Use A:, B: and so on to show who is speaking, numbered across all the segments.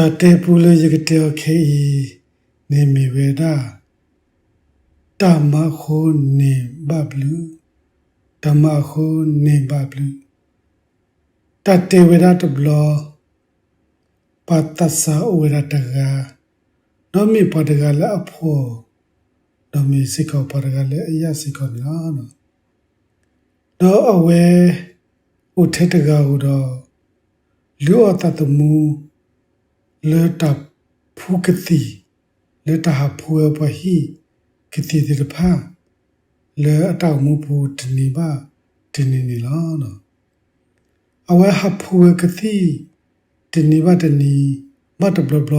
A: တတေပူလယကတေခေဤနေမီဝေဒတမခုနေဘဘလူတမခုနေဘဘလူတတေဝေဒတဘလပတ္တသဝေဒတကနောမီပတကလည်းအဖို့နောမီစိကောပတကလည်းအယစိကောနာနော်တော့အဝဲဥထေတကဟုတော့လူအတတမူ လေတာဖူကတိလေတာဟာဖူအပဟီကတိဒီဖာလေအတောက်မှုဖူတနီပါတနီနီလာနော်အဝဲဟာဖူကတိတနီပါတနီမတ်ဘလဘလ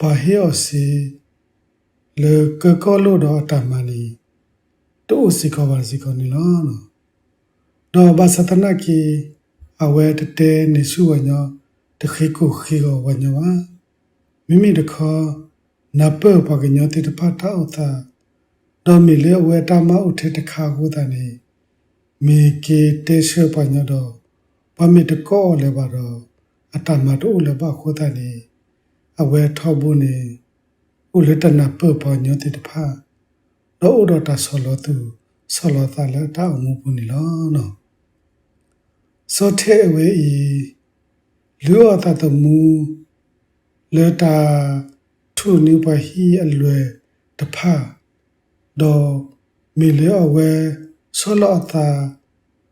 A: ဘာဟေအစီလေကကောလို့တော့တမနီတို့စီကောပါစီကောနီလာနော်တော့ဘာသတနာကီအဝဲတတဲနေစုဝညော တခိကုခိကောဝညောပါမိမိတခောနပပကညောတိတဖတ်တောက်တာတော့မီလေဝဲတမဥထေတခါဟုတနေမေကေတေရှပညောတော့ပမိတကောလည်းပါတော့အတမတို့လည်းပါခုတနေအဝဲထောက်ဖို့နေဥလတနာပပညောတိတဖတ်တော့ဥဒတာဆောလောသူဆောလောတာလည်းတောက်မှုပုန်လောနော်စောထဲအဝဲဤ လူအတတမူလေတာထုန်နိပဟီအလွယ်တဖာဒေါ်မီလေအဝဲဆောလအတာ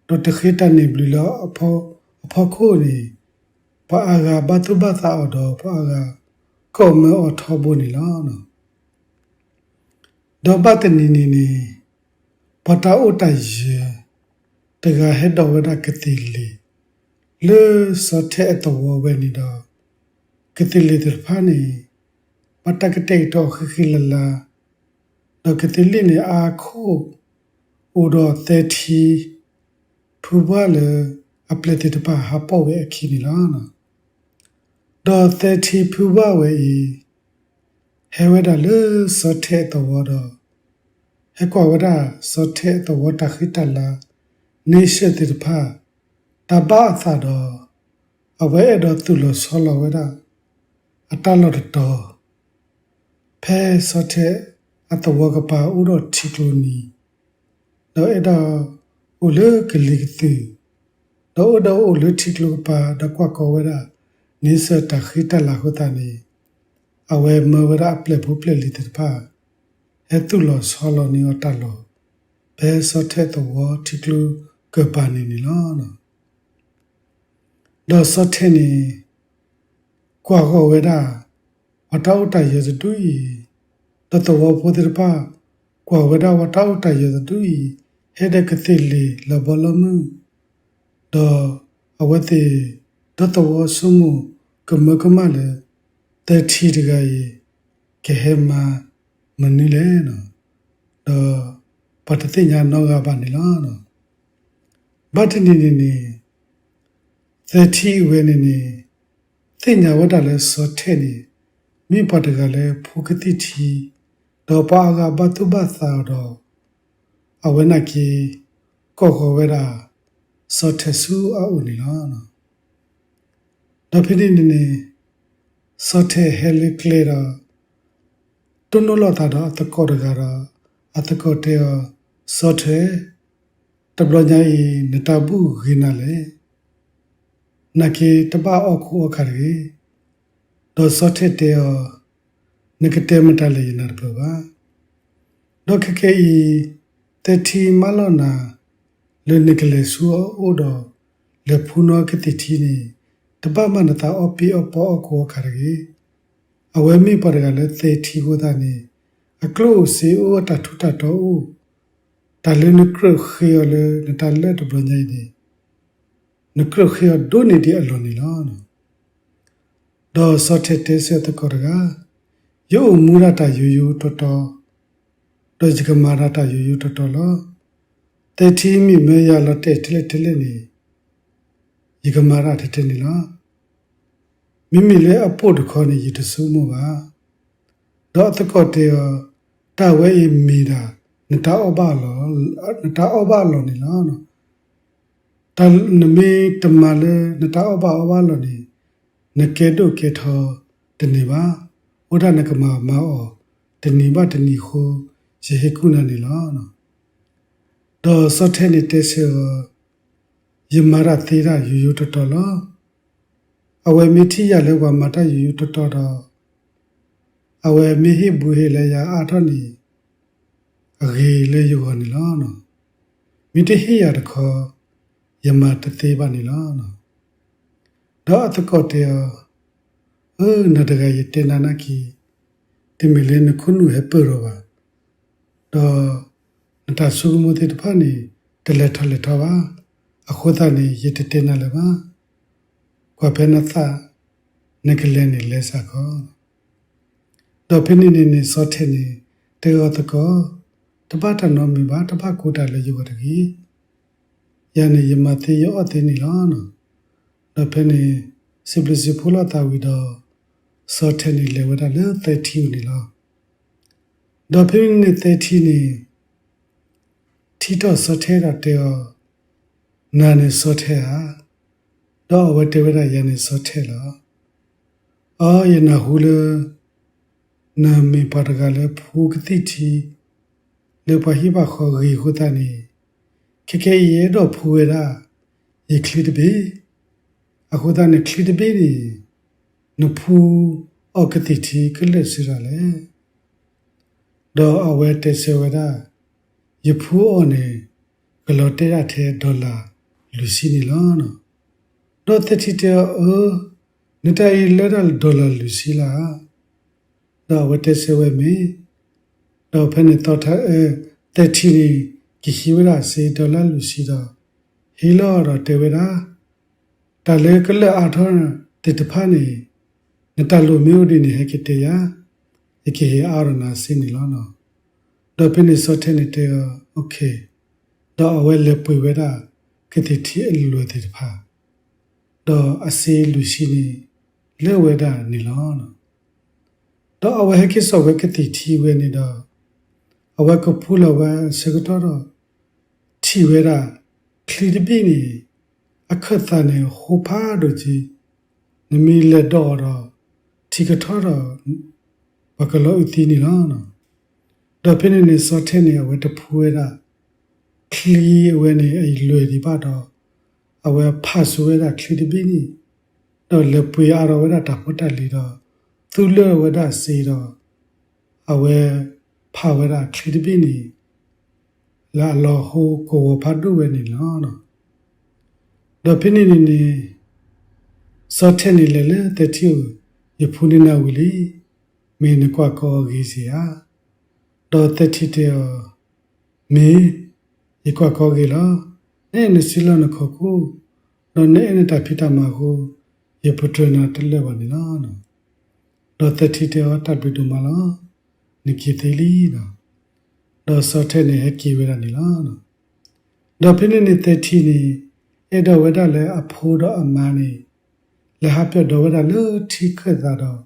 A: ဒေါ်တခိတနေဘလလအဖောအဖောခိုနေပါအာဂဘတ်ဘတ်အော်ဒေါ်ပါအာဂကောမေအထဘနီလာနော်ဒေါ်ဘတ်နီနီနီပတာအိုတိုင်ယေတကဟက်တော်ဝဒကတိလီ လေစတဲ့တော်ဝဲနီတော့ကတိလီတဖာနေမတကတဲ့တော့ခခိလလာတော့ကတိလီနေအခုဥတော့သေတီဖူပါလေအပလက်တပါဟာပေါ့ဝဲအခီနီလာနော်တော့သေတီဖူပါဝဲဤဟဲဝဒလေစတဲ့တော်တော့ဟဲကွာဝဒစတဲ့တော်တခိတလာနေရှက်တဖာ တဘာသာတော့အဝဲတော့သူလို့ဆောလဝဲတာအတလော်တော်ဖဲဆော့တဲ့အတဝကပါဥတော့တီကလိုနီတော့အဲ့တော့ဦးလေကလိကတိတော့တော့ဦးလေတီကလိုပါတကွာကောဝဲတာနိစတခိတလာခုတနီအဝဲမဝရအပလက်ဖို့ပလက်လီတဖာအဲ့သူလို့ဆောလနီအတလော်ဘဲဆော့တဲ့တော့တီကလိုကပါနေနီလောနော် တော့စောတဲ့နေကွာခေါ်ဝဲတာအတောက်တရစတူဤတတဝဖို့တဲ့ပါကွာဝဲတာဝတောက်တရစတူဤဟဲ့တဲ့ကတိလီလဘလမှုတော့အဝတိတတဝဆုမှုကမကမလေတဲ့ထီတကကြီးကဲဟမမနီလေနော်တော့ပတတိညာနောကပါနေလားနော်ဘတ်နေနေနေ သတိဝေနေနေသိညာဝတ္တလည်းစောထဲနေမိပတကလည်းဖုကတိတီတော့ပါကဘတုဘသာတော့အဝနကီကောခောဝဲတာစောထဆူအုန်နီလားနော်တော့ဖြစ်နေနေစောထဲဟဲလီကလေရာတွန်းလို့တာတော့အတကောတကတော့အတကောတဲ့စောထဲတဘလညာဤနတဘူးခိနာလေ နကေတပအခုအခရီဒေါ်စတဲ့တေနကတေမတလေနာဘဘာဒေါ်ခကေဤတတိမလောနာလေနကလေဆူအိုဒလေဖူနောကတိတီနီတပမနတာအပီအပေါ်အခုအခရီအဝဲမိပရကလည်းသေတီကိုတာနေအကလို့စီအိုတထူတတော်တလနကရခေရလေနတလက်တပညိနေ နကရခေဒိုနေဒီအလွန်နီလာနော်ဒေါ်စတဲ့တဲဆက်တကောရကယုံမူရတာယူယူတော်တော်ဒေါ်ဂျကမာရတာယူယူတော်တော်လောတဲတီမီမေရလတဲ့တလက်တလက်နေယကမာရတဲ့တဲ့နေလားမိမိလည်းအဖို့တခေါ်နေရတဆူးမပါဒေါ်တကောတေတဝဲမီတာနတာအဘလောနတာအဘလောနေလားနော် တနမေတမလေနတာအဘအဘလောနေနကေတုကေထောတနေပါဝဒနကမမောတနေပါတနေခိုရေဟကုနာနေလောနော်တော့စောထဲနေတဲ့ဆေယမရသေးရယူယူတော်တော်လောအဝဲမိတိရလဲဝမတယူယူတော်တော်တော့အဝဲမိဟိဘူဟေလဲရအာထနီအဂေလေယူဟနီလောနော်မိတိဟိရတခော ယမတသေးပါနီလောနော်တော့အတကောတေအနတကရတေနာနာကီတိမီလေနခုနုဟေပရောပါတော့နတဆုမတေတဖာနေတလက်ထလက်ထပါအခုသားနေရတတေနာလည်းပါကွာဖဲနသနကလည်းနေလဲစားကောတော့ဖိနေနေနေစောထဲနေတေောတကောတပတ်တနောမိပါတပတ်ကိုတာလည်းယူရတကြီး ယနေ့ယမတိရောအသိနေလားနော်တော့ဖိနေစိပလစီဖူလာတာဝီတော့စောထဲနေလေဝဒလည်းသတိနေလားတော့ဖိနေသတိနေထီတော့စောထဲတာတေောနာနေစောထဲ ခောဂီဟူတနီခေခေရေတော့ဖူရတာယေခလီတဘေအခုတနဲ့ခလီတဘေနီနဖူအောကတိတီကလက်စရလေတော့အဝဲတေဆေဝဒယဖူအောနေဂလောတေရတဲ့ဒေါ်လာလူစီနီလောနော်တော့တတိတေအောနတိုင်လက်ဒေါ်လာလူစီလားတော့ဝတ်တဆေဝဲမီတော့ဖက်နေတော့ထားအဲတက်ချီနီကိဟီဝရာစေဒေါ်လာလူစီတော့ဟီလောတော့တေဝရာတလေကလအားထောတေတဖာနေ kishiwera se dola lusida hilo ro tewera ta le kala athon te tphane nata lo myo de ne hekete ya eke he arona sin ni lono do pini so the ni te okay do awe le pwe wera kete thi lo te tpha do ase lusini le weda ni lono do awe hekisa we kete thi we ni do awe ko phula wa segotoro စ္စဝဲကတိတီဝဲနေတော့အဝဲကဖူလဝဲစကတော်တီဝဲတာခလီတပိနေအခတ်သနေဟိုဖားတို့ကြီးနမီလက်တော့တော့တီကထောတော့ဘကလောအတီနေလားနော်တော့ဖိနေနေစောထဲနေဝဲတဖူဝဲတာခလီဝဲနေအဲ့လွယ်ဒီပါတော့အဝဲဖတ်ဆွဲတာခလီတပိနေတော့လက်ပွေအရောဝဲတာတဖို့တက်လီတော့သူလဝဒစေတော့အဝဲဖဝရခလီတပိနီ လာလောဟိုကိုဖတ်တို့ဝဲနေလားနော်တော့ဖိနေနေနေစောထဲနေလေလေတတိယယဖူနေနာဝီလီမင်းကွာကောကြီးစီယာတော့တတိတယောမင်းယကွာကောကြီးလားနဲနစီလနခခုတော့နဲနတာဖိတမှာကိုယပထနာတလဲပါနေလားနော်တော့တတိတေဝတပိတုမလားနိကိသေးလီနော် တော့စောထဲနေဟကိဝရနီလားနော်တော့ဖိနေနေတတိနေအဲ့တော့ဝဒလည်းအဖိုးတော့အမန်းနေလဟပြတော့ဝဒလို့ထိခက်တာတော့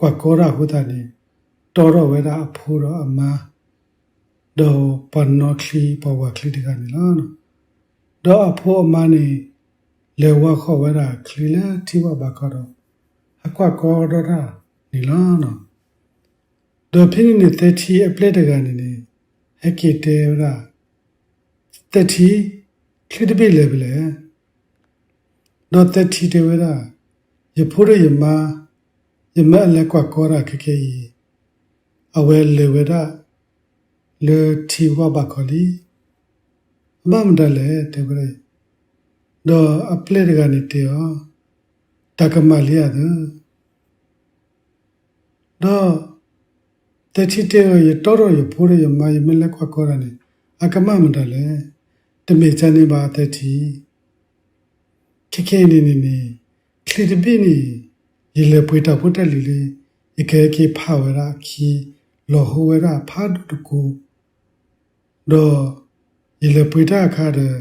A: ကွာကောရဟုတာနေတော်တော့ဝဒအဖိုးတော့အမန်းတော့ပနောခလီပဝခလီတကနေလားနော်တော့အဖိုးအမန်းနေလေဝခောဝဒခလီလာတိဝဘကတော့အကွာကောတော့နီလာနော်ဒဖိနေတတိအပလက်တကနေနေ အကိတေရာတတိခလစ်ပိလေဘလေတော့တတိတေဝရာယဖိုးရယမယမလက်ကွာကောရာခခေယအဝဲလေဝရာလေတီဝဘခလီမမဒလေတေဘရေတော့အပလက်တကနေတေရောတကမလျာတဲ့ တော့တတိတေရတော်တော်ရဖိုးရမယမလက်ခွက်ခေါ်ရတယ်အကမမတလဲတမေချန်နေပါတတိခိခေနေနေနေခလီတပိနေရေလေပွေတာဖို့တက်လီလေအကေကေဖာဝရခီလောဟဝရဖာဒတကူတော့ရေလေပွေတာခါတဲ့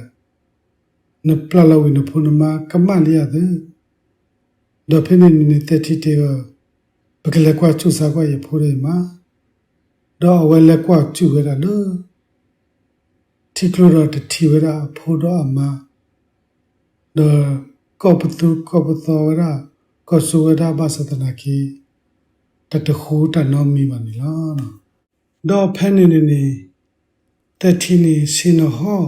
A: နပလလဝိနဖုနမကမလျတဲ့တော့ဖိနေနေတတိတေပကလက်ကွာကျုစားကွာရဖိုးတယ်မှာ တော့ဝဲလက်ကွာကျုရတာလို့တီကလိုတော့တီဝရဖိုးတော့အမတော့ကောပတူကောပသောရကောဆူဝရဘာစတနာကီတခုတနောမီပါနီလားနော်တော့ဖဲနေနေနေတက်တီနေစင်ဟော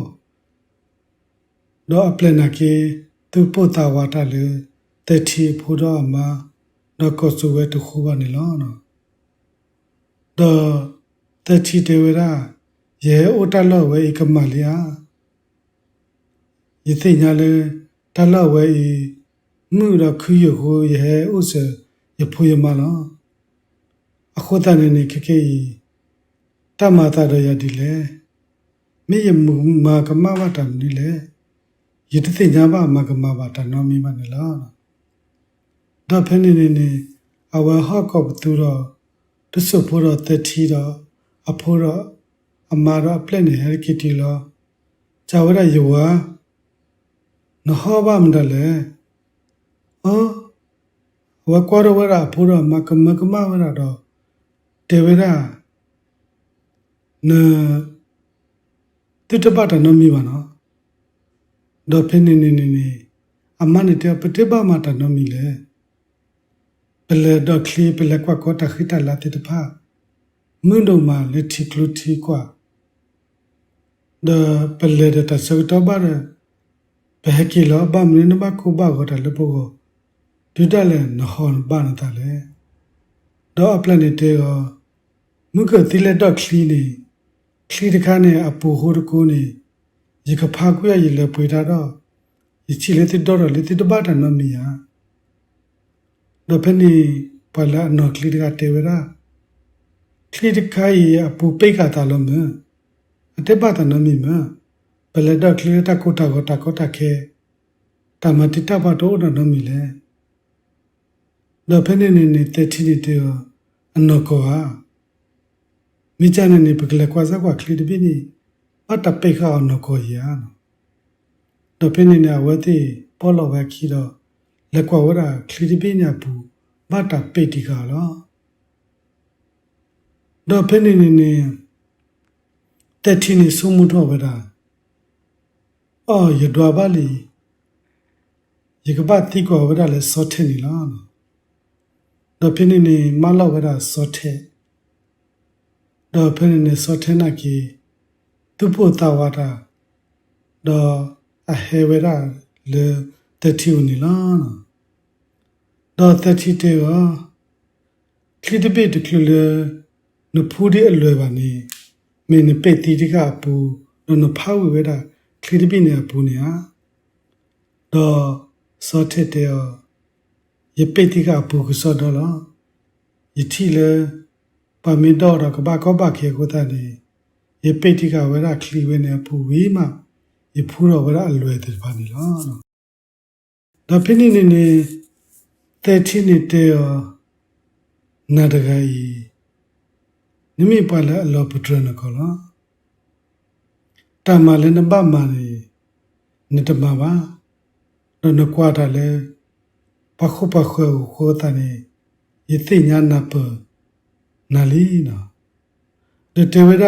A: တော့အပလနာကေသူပုတ်တာဝါတာလေတက်တီဖိုးတော့အမတော့ကောဆူဝဲတခုပါနီလားနော်တော့ တက်တီတေဝရာရဲအိုတလောဝဲဧကမလျာယသိညာလေတလောဝဲဤမှုတော့ခူရဟိုရဲဥစရဖူရမလားအခုတန်နေခခေတမတာရရဒီလေမိယမူမာကမဝတံဒီလေယတသိညာဘာမကမဝတနောမိမနလားဒါဖနေနေနေအဝဟကောပတူတော့တဆုဖို့တော့တတိတော့ အဖို့တော့အမာတော့ပလက်နေဟရကတီလောဇာဝရယောနဟောဘာမဒလေအော်ဝကောရဝရအဖို့တော့မကမကမဝရတော့တေဝရနတိတပတ်တနမီပါနော်တော့ဖင်းနေနေနေနေအမနဲ့တပတိပါမတနမီလေပလေတော့ခလီပလေကွာကောတခိတလာတိတဖာ မင်းတို့မှာလက်တီကလူတီကွာဒပလေဒတစကတော့ဘာရဘယ်ကီလောဘာမင်းနဘကိုဘာကိုတလပုကိုဒီတလည်းနဟွန်ဘာနတလေတော့အပလန်နေတေရောမုကတိလက်တော့ခလီနေခလီတခါနဲ့အပူဟိုတကိုနေရကဖာကွရရလေပွေတာတော့ရချီလေတိတော့လေတိတ ခလီတကတေဝရာခလီတခါရအပူပိတ်ကတာလုံးမအတေဘာတနမီမဘလတော့ခလီတကိုတာကိုတာကိုတာခဲတမတိတဘာတော့နမီလေတော့ဖနီနေနေတေတီနေတေအနောကောဟာမိချနေနေပကလကွာစကွာခလီတပိနေအတပိခအောင်နကိုရနော်တော့ဖိနေနေဝတိပေါ်လောဝခီတော့လက်ကွာဝရခလီတပိညာဘူးဘတ်တပိတိကလော တော့ဖိနေနေနေတက်တီနေစုံမှုတော့ဝရအော်ရဒွာပါလီရကပတ်တိကောဝရလဲစောထဲနေလားတော့ဖိနေနေမလောက်ဝရစောထဲတော့ဖနေနေစောထဲနာကီသူဖို့တာဝတာတော့အဟေဝရလေတတိဦးနီလာတော့တတိတေဝခလီတပိတကလ နဖူဒီအလွယ်ပါနေမင်းပေတီတကပူနဖာဝဝဒခလီတပိနေပူနေဟာတော့စောထတေယပေတိကပူကစောတော့လားယတိလေပမီတော့တော့ကဘာကောပါခေကိုတန်နေရေပိတိကဝရခလီဝဲနေပူဝေးမှရေဖူးတော့ဝရအလွယ်တယ်ပါနေလားနော်ဒါဖိနေနေနေတဲ့ချင်းနေတဲ့နာတကကြီး နိမိပါလာအလောပထရနကောလားတမလည်းနဘမနေနေတမပါတော့နကွာတာလဲပခုပခုခိုတနေယသိညာနာပနာလီနာဒတေဝဒ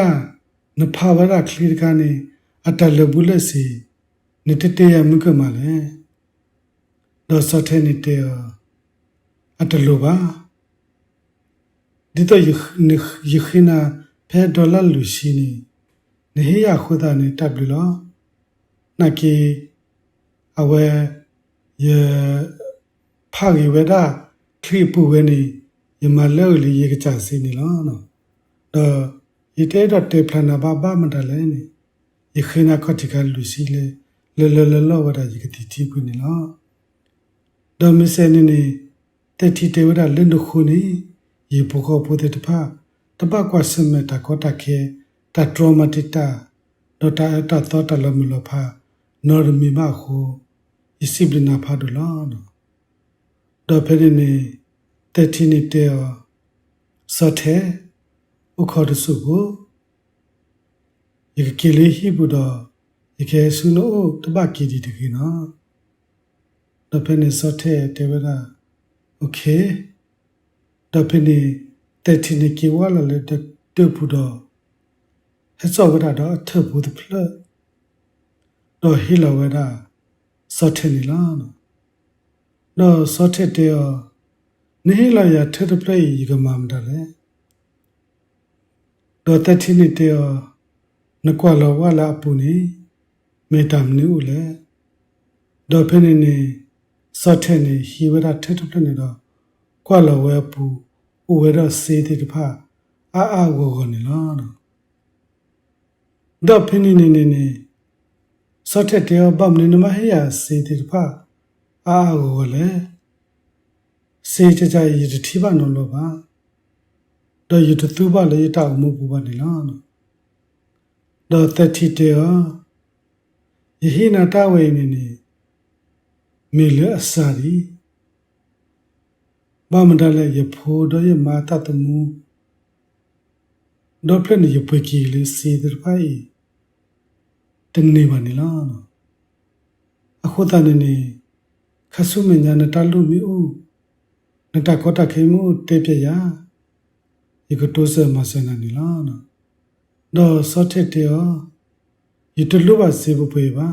A: နဖဝရခလီကနေအတလဘူးလက်စီနတတေယမုကမလဲဒေါ်စထဲနေတေအတလပါ ဒီတော့ယခနာဖဲဒေါ်လာလူရှိနေနေဟရခုဒနေတပ်လူလောနကီအဝဲယဖာဂီဝဒခလီပူဝဲနေယမလောလီရေကကြစီနေလားနော်တော့ယတဲတော့တေဖလနာဘာဘာမတလဲနေယခိနာခတိကလူစီလေလလလလဝရယကတိ တီကုနေလားတော့မစနေနေတတိတေဝရလင်းတို့ခုနေယေဘခောပုတေတဖာတပကွာစမတာကောတခေတထရမတိတာဒတာတသောတလမလဖာနော်ရမီမခုယစိဘလနာဖာဒလာနော်တော့ဖဲနေတတိနိတေယစထေဥခေါ် တဖနေတဲ့တင်ကေဝလာလေတတပူတော့ဟဆောဝဒတော့ထဘူဒဖလတော့ဟီလဝဒစောထနေလားတော့စောထတဲ့နေလာရထတဲ့ပလေကမမ်တယ်တော့တဲ့တင်တဲ့နကွာလောဝလာပူနေမေတ္တာမနူလေတော့ဖနေနေစောထနေဟီဝဒထတဲ့ပလေနေတော့ ကွာလောဝဲပူဥဝဲတော့စေးတဲ့တဖာအာအာကိုကိုနေလားတော့ဒေါ်ဖနေနေနေနေစော့ထဲတေဘမ်နေနမဟရစေးတဲ့တဖာအာအာကိုကိုလေစေးကြကြရတတိပါနော်လို့ပါတော့ရတသူပါလေတောက်မှုပူပါနေလားနော်တော့တတိတေယယဟိနာတဝေနေနေမေလအစာရီ ဘာမတလဲရဖို့တော့ရမာတတမှုတော့ပြနေရပွေကြီးလေးစီတဲ့ဖိုင်တနေပါနေလားနော်အခုတန်နေခဆုမညာနတလူမီဦးနတကောတခေမှုတေပြရယကတိုးစမဆနနီလာနော်တော့စောထက်တေောယတလူပါစေဘပေပါ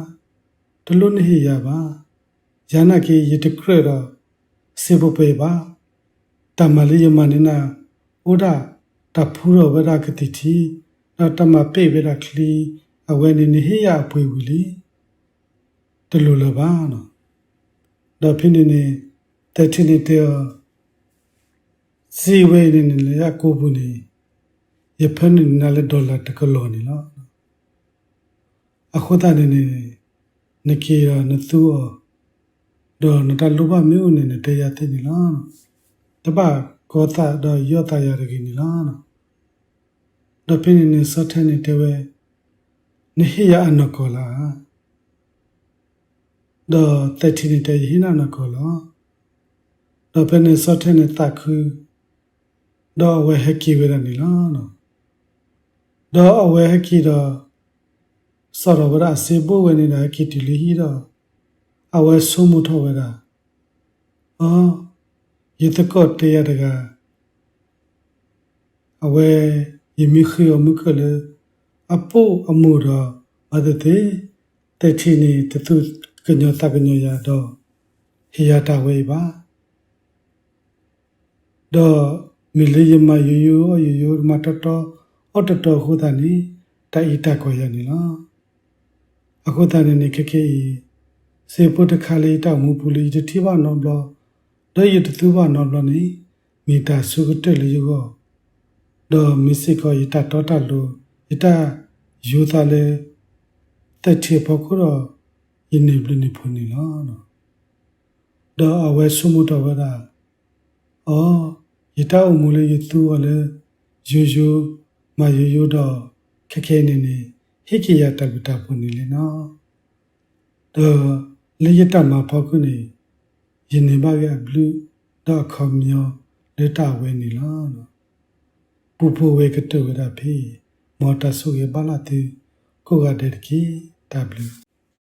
A: တလူနေရပါယနာကေယတခရတော့စေဘပေပါတမလေးယမနေနာဥဒတဖူရောဝရကတိတီတော့တမပေဝရခလီအဝဲနေနေဟရပွေဝူလီတလူလပါနော်တော့ဖိနေနေတချင်နေတေောစီဝဲနေနေလေအကိုဘူးနေရဖန်နေနာလေဒေါ်လာတကလောနေလားအခုတနေနေနကီရနသူဒေါ်နတလူပါမျိုးနေနေတရားသိနေလား တပကောတာဒေါ်ယောတာရရကိနေလားဒေါ်ပြင်းနေစထနေတဝဲနေဟရအနကောလာဒေါ်တက်ချီနေတဲ့ဟိနာနကောလာဒေါ်ပြင်းနေစထနေတခုတော့ဝဲဟက်ကီဝဲနေလားနော်တော့အဝဲဟက်ကီတော့စောရဝရစေဘဝဲနေတာကီတီလီဟီတော့အဝဲဆုမှုထောဝဲတာအော် ယတကော့တေရတကအဝဲယမိခီယမုကလေအပိုအမှုတော့အဒတဲ့တချီနေတသူကညောတကညောရတော့ဟိယတာဝဲပါတော့မီလီယမယယယယယမတတအတတခုဒနီတိုင်တကိုရနေလားအခုတန်နေခက်ခဲစေပုတခါလေးတောက်မှုပူလီတတိဘနော်ဘလ ဒရတသူဘနော်ဘလနီမီတာစုကတက်လီယောဒေါ်မီစိကောယတတော်တလူယတယူသားလေတက်ချေဖို့ကတော့ယနေပလနေဖုန်နေလားနော်ဒေါ်အဝဲဆုမှုတော်ဝရအော်ယတောက်မူလေယသူကလည်းယူယူမယူယူတော့ခက်ခဲနေနေဟိကိယတကုတပုန်နေလေနော်တော့လေယတမှာဖောက်ခုနေ ယနေပါကဘလူးတော့ခမျောလက်တဝဲနေလားနော်ပူပူဝဲကတူရဖေမော်တာဆုရပါလာတီကိုကတဲ့ကီ W